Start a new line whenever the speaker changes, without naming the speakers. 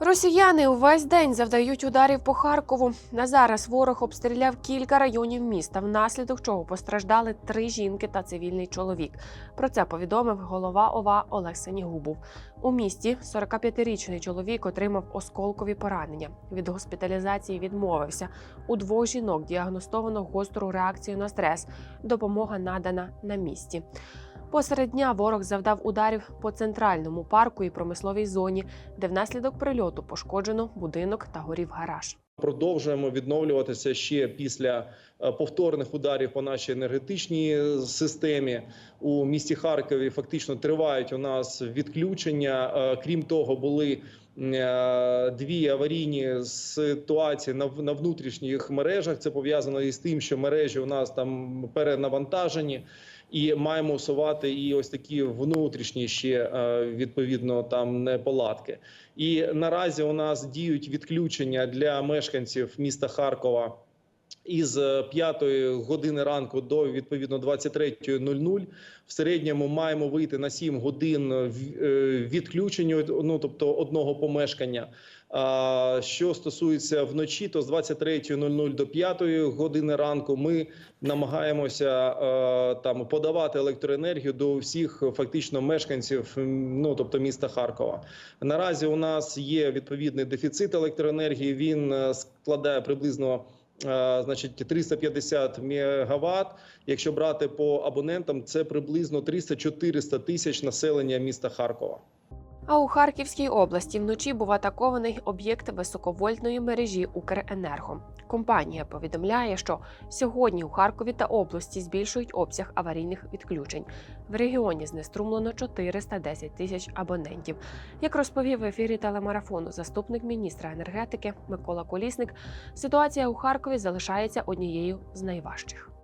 Росіяни увесь день завдають ударів по Харкову. На зараз ворог обстріляв кілька районів міста, внаслідок чого постраждали три жінки та цивільний чоловік. Про це повідомив голова ОВА Олег Сенігубов. У місті 45-річний чоловік отримав осколкові поранення. Від госпіталізації відмовився. У двох жінок діагностовано гостру реакцію на стрес. Допомога надана на місці. Посеред дня ворог завдав ударів по центральному парку і промисловій зоні, де внаслідок прильоту пошкоджено будинок та горів гараж.
Продовжуємо відновлюватися ще після е, повторних ударів по нашій енергетичній системі у місті Харкові. Фактично тривають у нас відключення. Е, Крім того, були е, дві аварійні ситуації на на внутрішніх мережах. Це пов'язано із тим, що мережі у нас там перенавантажені. І маємо усувати і ось такі внутрішні ще е, відповідно там неполадки. І наразі у нас діють відключення для мешканців міста Харкова. Із 5 години ранку до відповідно 23.00 в середньому маємо вийти на 7 годин е, відключення, ну тобто одного помешкання. А що стосується вночі, то з 23.00 до 5 години ранку ми намагаємося е, там подавати електроенергію до всіх фактично мешканців, ну тобто міста Харкова. Наразі у нас є відповідний дефіцит електроенергії. Він е, складає приблизно. Е, Значить, 350 мегаватт. Якщо брати по абонентам, це приблизно 300-400 тисяч населення міста Харкова.
А у Харківській області вночі був атакований об'єкт високовольтної мережі Укренерго. Компанія повідомляє, що сьогодні у Харкові та області збільшують обсяг аварійних відключень. В регіоні знеструмлено 410 тисяч абонентів. Як розповів в ефірі телемарафону заступник міністра енергетики Микола Колісник, ситуація у Харкові залишається однією з найважчих.